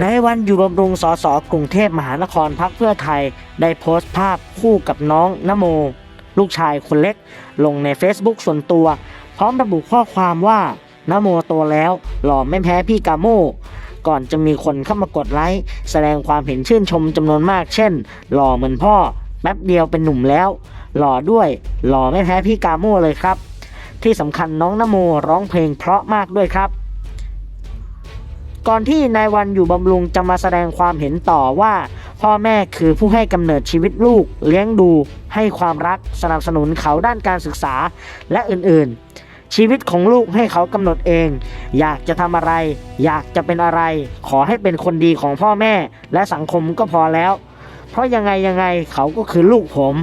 ในวันอยู่บำรุงสสกรุงเทพมหานครพักเพื่อไทย ได้โพสต์ภาพคู่กับน้องนโม ลูกชายคนเล็ก ลงใน Facebook ส่วนตัว พร้อมระบุข้อความว่านโมโตแล้ว หล่อไม่แพ้พี่กาโมก่อนจะมีคนเข้ามากดไลค์แสดงความเห็นชื่นชมจำนวนมาก เช่น หล่อเหมือนพ่อ แป๊บเดียวเป็นหนุ่มแล้ว หล่อด้วย หล่อไม่แพ้พี่กาโมเลยครับ ที่สำคัญน้องนโมร้องเพลงเพราะมากด้วยครับ ก่อนที่นายวันอยู่บำรุงจะมาแสดงความเห็นต่อว่า พ่อแม่คือผู้ให้กำเนิดชีวิตลูก เลี้ยงดู ให้ความรักสนับสนุนเขาด้านการศึกษาและอื่นๆ ชีวิตของลูกให้เขากำหนดเอง อยากจะทำอะไร อยากจะเป็นอะไร ขอให้เป็นคนดีของพ่อแม่และสังคมก็พอแล้ว เพราะยังไงยังไงเขาก็คือลูกผม